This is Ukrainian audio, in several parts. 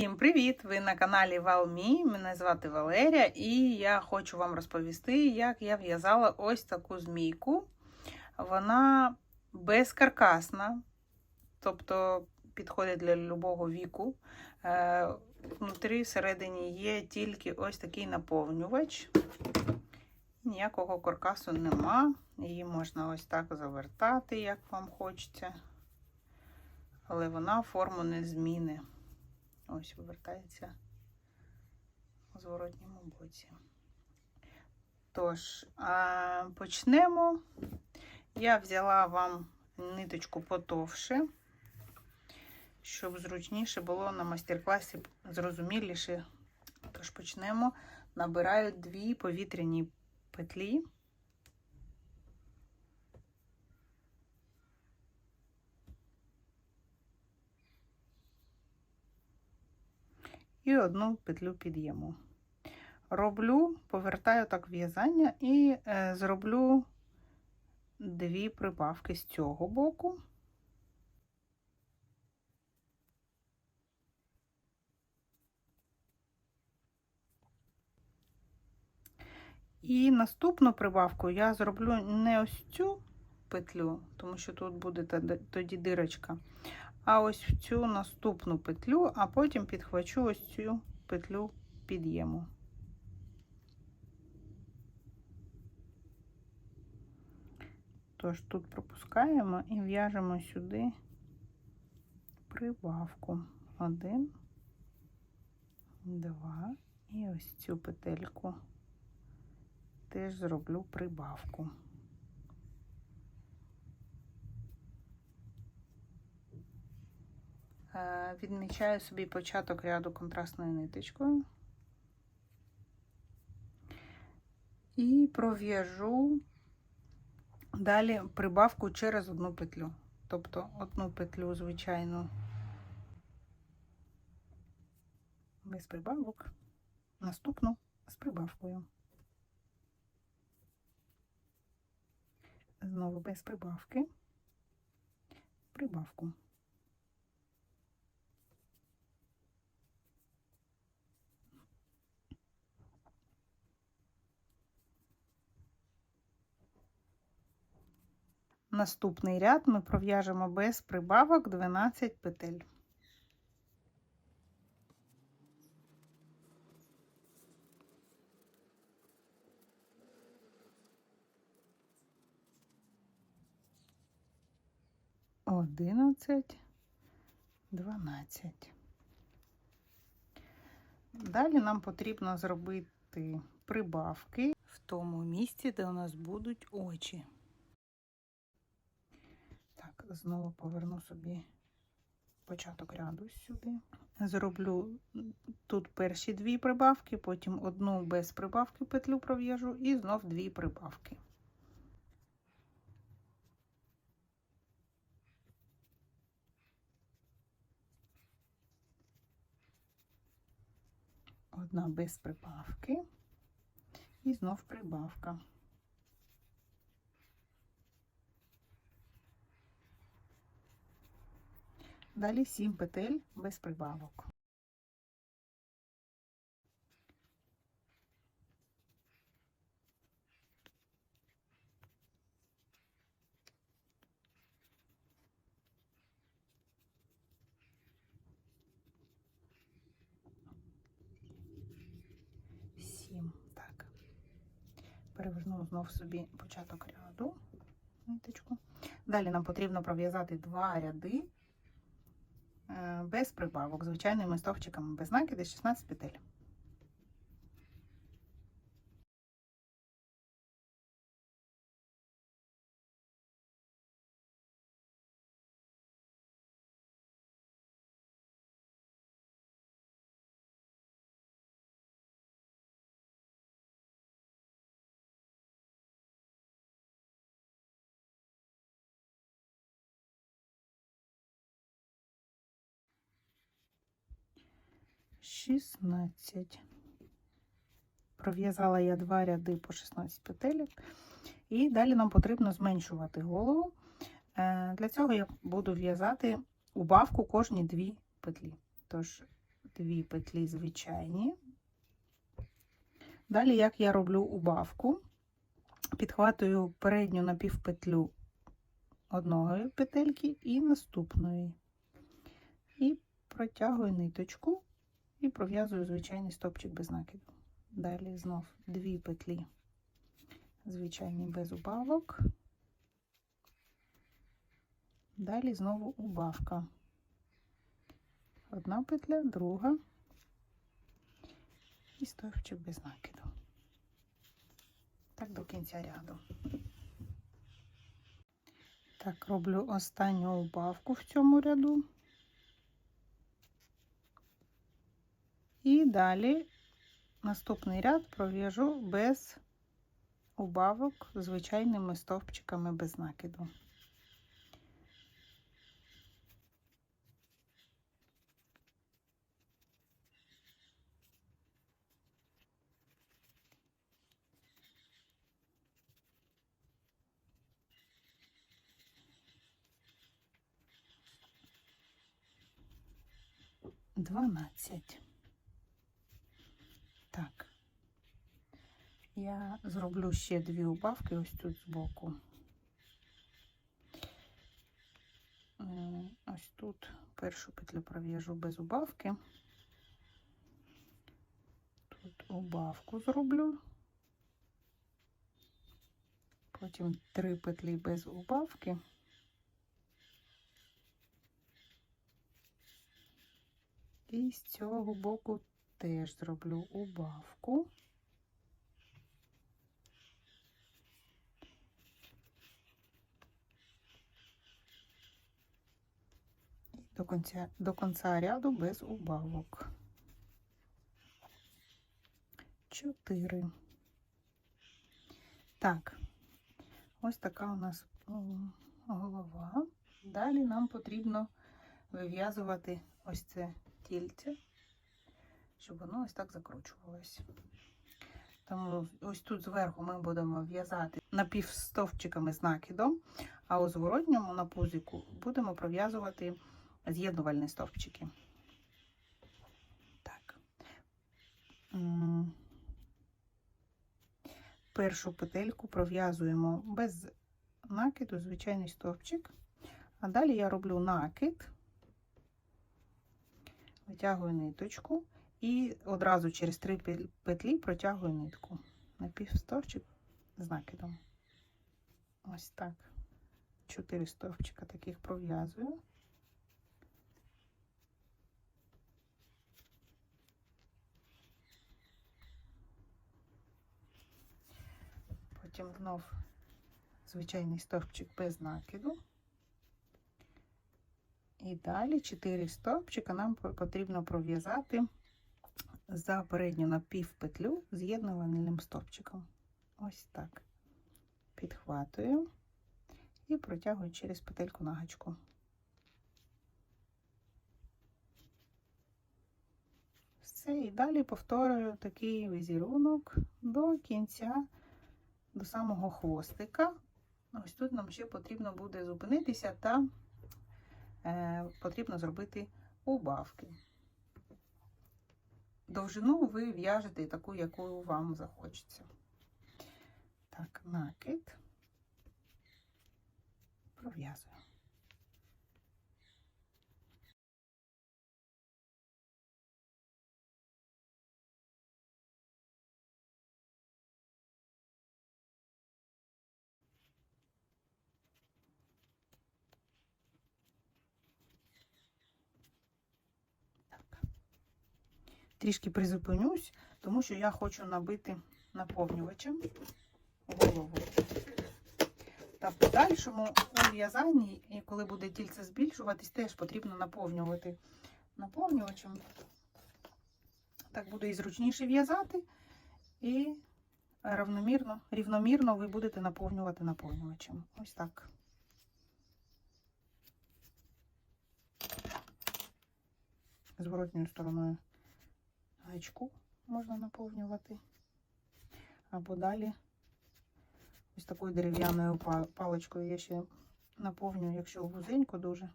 Всім привіт! Ви на каналі Валмі. Мене звати Валерія, і я хочу вам розповісти, як я в'язала ось таку змійку. Вона безкаркасна, тобто підходить для любого віку. Е, Внутрі всередині є тільки ось такий наповнювач. Ніякого каркасу нема. Її можна ось так завертати, як вам хочеться. Але вона форму не зміни. Ось вивертається у зворотньому боці. Тож, почнемо. Я взяла вам ниточку потовше, щоб зручніше було на майстер-класі зрозуміліше. Тож почнемо. Набираю дві повітряні петлі. І одну петлю під'єму. Роблю, повертаю так в'язання і е, зроблю дві прибавки з цього боку. І наступну прибавку я зроблю не ось цю петлю, тому що тут буде тоді дирочка, а ось в цю наступну петлю, а потім підхвачу ось цю петлю під'єму. Тож тут пропускаємо і в'яжемо сюди прибавку. Один, два, і ось цю петельку теж зроблю прибавку. Відмічаю собі початок ряду контрастною ниточкою і пров'яжу далі прибавку через одну петлю. Тобто одну петлю, звичайно, без прибавок, наступну з прибавкою. Знову без прибавки, прибавку. Наступний ряд ми пров'яжемо без прибавок 12 петель. Одинадцять, дванадцять. Далі нам потрібно зробити прибавки в тому місці, де у нас будуть очі. Знову поверну собі початок ряду сюди. Зроблю тут перші дві прибавки, потім одну без прибавки петлю пров'яжу і знов дві прибавки. Одна без прибавки і знов прибавка. Далі 7 петель без прибавок. Сім. Так. Переверну знов собі початок ряду. Ниточку. Далі нам потрібно пров'язати два ряди без прибавок, звичайними стовпчиками без накиди 16 петель. Шістнадцять. Пров'язала я два ряди по 16 петель. І далі нам потрібно зменшувати голову. Е, для цього я буду в'язати убавку кожні дві петлі. Тож, дві петлі звичайні. Далі, як я роблю убавку, підхватую передню напівпетлю одної петельки і наступної. І протягую ниточку і пров'язую звичайний стопчик без накиду. Далі знов дві петлі, звичайні без убавок. Далі знову убавка. Одна петля, друга і стовпчик без накиду. Так до кінця ряду. Так, роблю останню убавку в цьому ряду. І далі наступний ряд пров'яжу без убавок звичайними стовпчиками без накиду. Дванадцять. Так. Я зроблю ще дві убавки ось тут збоку. Е, Ось тут першу петлю пров'яжу без убавки. Тут убавку зроблю. Потім три петлі без убавки. І з цього боку теж зроблю убавку. І до кінця, до кінця ряду без убавок. Чотири. Так, ось така у нас голова. Далі нам потрібно вив'язувати ось це тільце, щоб воно ось так закручувалось. Тому ось тут зверху ми будемо в'язати напівстовпчиками з накидом, а у зворотньому на пузику будемо пров'язувати з'єднувальні стовпчики. Так. Першу петельку пров'язуємо без накиду, звичайний стовпчик. А далі я роблю накид, витягую ниточку і одразу через три петлі протягую нитку. Напівстовпчик з накидом. Ось так. Чотири стовпчика таких пров'язую. Потім знов звичайний стовпчик без накиду. І далі 4 стовпчика нам потрібно пров'язати за передню напівпетлю з'єднувальним стовпчиком. Ось так. Підхватую і протягую через петельку нагачку. Все, і далі повторюю такий візерунок до кінця, до самого хвостика. Ось тут нам ще потрібно буде зупинитися та е, потрібно зробити убавки. Довжину ви в'яжете таку, яку вам захочеться. Так, накид. Пров'язую. Так. Трішки призупинюсь, тому що я хочу набити наповнювачем голову. Та в подальшому у в'язанні, і коли буде тільце збільшуватись, теж потрібно наповнювати наповнювачем. Так буде і зручніше в'язати, і рівномірно, рівномірно ви будете наповнювати наповнювачем. Ось так. Зворотньою стороною гачку можна наповнювати. Або далі ось такою дерев'яною паличкою я ще наповнюю, якщо вузенько дуже.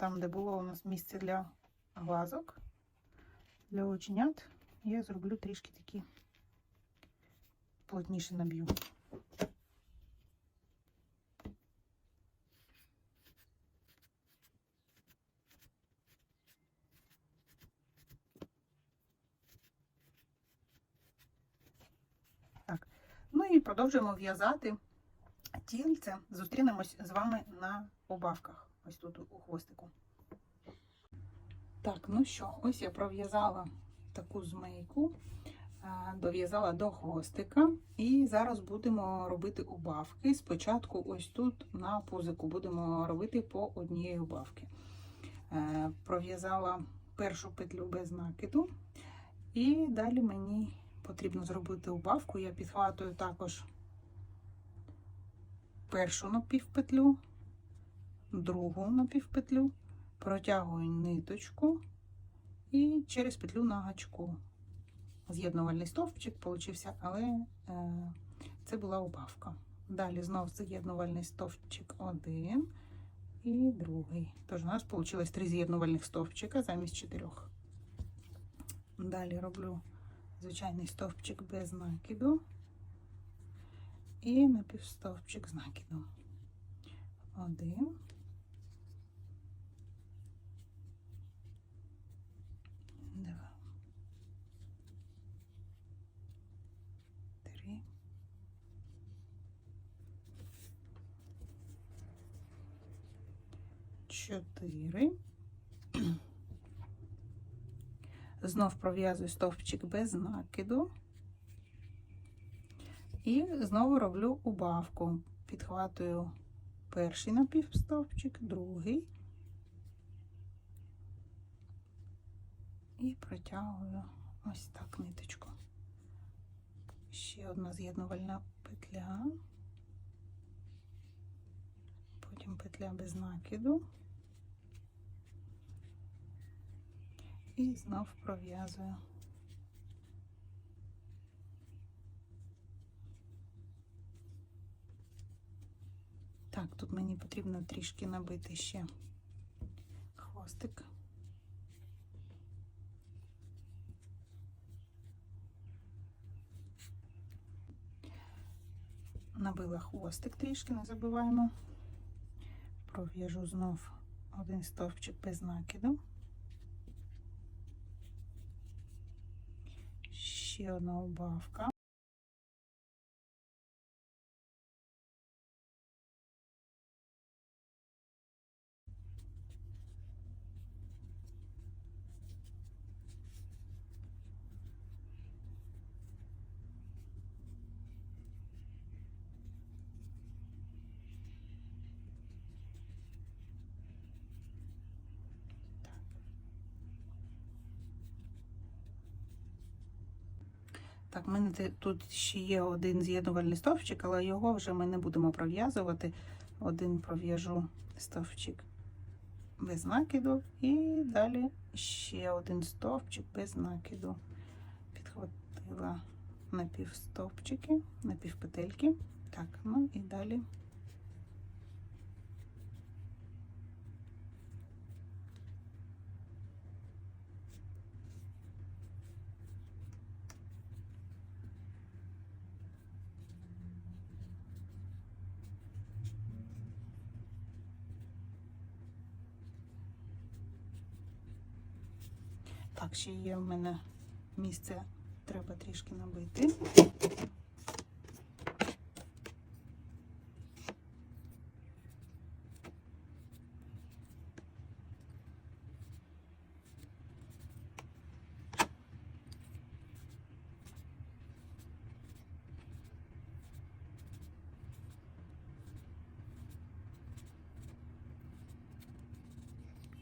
там, де було у нас місце для глазок, для оченят, я зроблю трішки такі плотніше наб'ю. Так, ну і продовжуємо в'язати тільце. Зустрінемось з вами на убавках. Ось тут у хвостику. Так, ну що, ось я пров'язала таку змийку, е, дов'язала до хвостика, і зараз будемо робити убавки. Спочатку, ось тут на пузику, будемо робити по одній убавки. Е, Пров'язала першу петлю без накиду, і далі мені потрібно зробити убавку. Я підхватую також першу напівпетлю, другу напівпетлю, протягую ниточку і через петлю на гачку. З'єднувальний стовпчик получився, але е, це була убавка. Далі знов з'єднувальний стовпчик один і другий. Тож у нас вийшло три з'єднувальних стовпчика замість чотирьох. Далі роблю звичайний стовпчик без накиду і напівстовпчик з накидом. Один. Два. Три. Чотири. Знов пров'язую стовпчик без накиду. І знову роблю убавку. Підхватую перший напівстовпчик, другий. І протягую ось так ниточку. Ще одна з'єднувальна петля, потім петля без накиду. І знов пров'язую. Так, тут мені потрібно трішки набити ще хвостик. Набила хвостик трішки, не забуваємо. Пров'яжу знов один стовпчик без накиду. Ще одна убавка. Мене тут ще є один з'єднувальний стовпчик, але його вже ми не будемо пров'язувати. Один пров'яжу стовпчик без накиду, і далі ще один стовпчик без накиду. Підхватила напівстовпчики, напівпетельки. Так, ну і далі. Так, ще є в мене місце, треба трішки набити.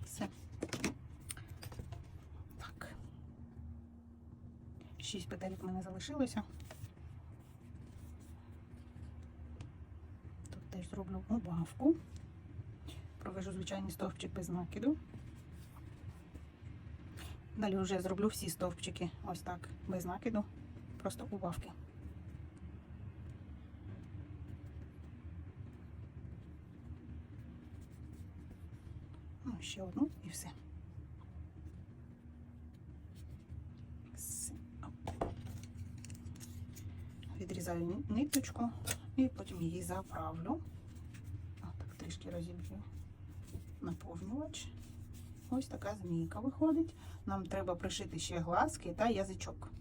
Все. 6 петель в мене залишилося. Тут теж зроблю убавку, провежу звичайний стовпчик без накиду. Далі вже зроблю всі стовпчики ось так, без накиду, просто убавки. Ну, ще одну і все. Відрізаю ниточку і потім її заправлю. Так, трішки розіб'ю наповнювач. Ось така змійка виходить. Нам треба пришити ще глазки та язичок.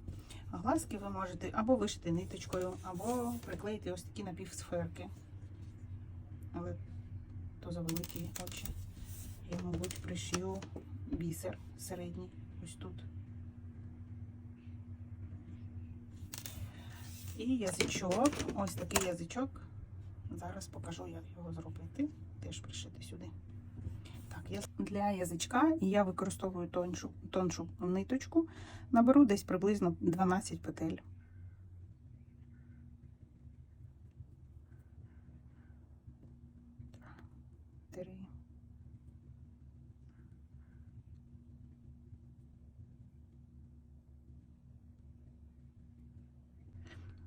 Глазки ви можете або вишити ниточкою, або приклеїти ось такі напівсферки. Але то за великі очі. Я, мабуть, пришию бісер середній ось тут. І язичок, ось такий язичок. Зараз покажу, як його зробити. Теж пришити сюди. Так, я для язичка я використовую тоншу, тоншу ниточку. Наберу десь приблизно 12 петель. Три.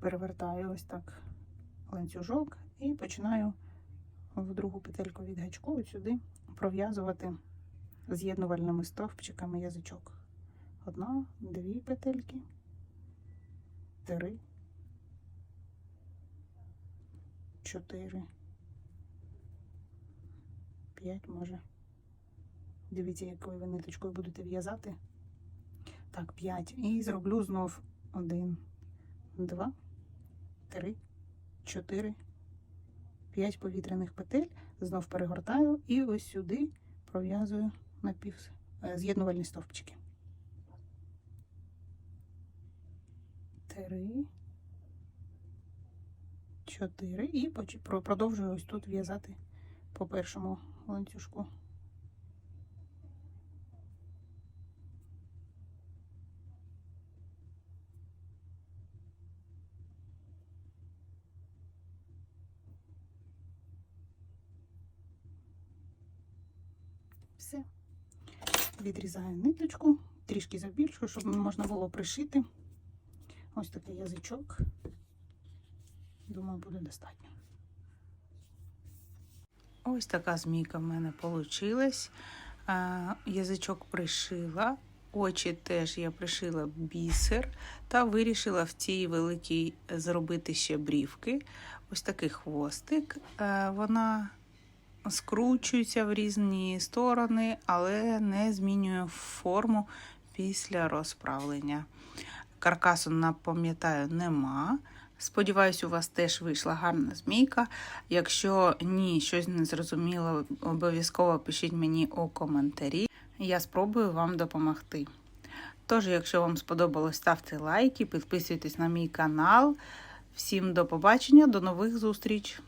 Перевертаю ось так ланцюжок і починаю в другу петельку від гачку от сюди пров'язувати з'єднувальними стовпчиками язичок. Одна, дві петельки, три, чотири, п'ять, може. Дивіться, якою ви ниточкою будете в'язати. Так, п'ять. І зроблю знов один, два, три, чотири, п'ять повітряних петель. Знов перегортаю і ось сюди пров'язую напів е, з'єднувальні стовпчики. Три, чотири. І продовжую ось тут в'язати по першому ланцюжку. Все. Відрізаю ниточку, трішки забільшу, щоб можна було пришити. Ось такий язичок. Думаю, буде достатньо. Ось така змійка в мене вийшла. Язичок пришила. Очі теж я пришила бісер та вирішила в цій великій зробити ще брівки. Ось такий хвостик. Вона скручується в різні сторони, але не змінює форму після розправлення. Каркасу, напам'ятаю, нема. Сподіваюсь, у вас теж вийшла гарна змійка. Якщо ні, щось не зрозуміло, обов'язково пишіть мені у коментарі. Я спробую вам допомогти. Тож, якщо вам сподобалось, ставте лайки, підписуйтесь на мій канал. Всім до побачення, до нових зустріч!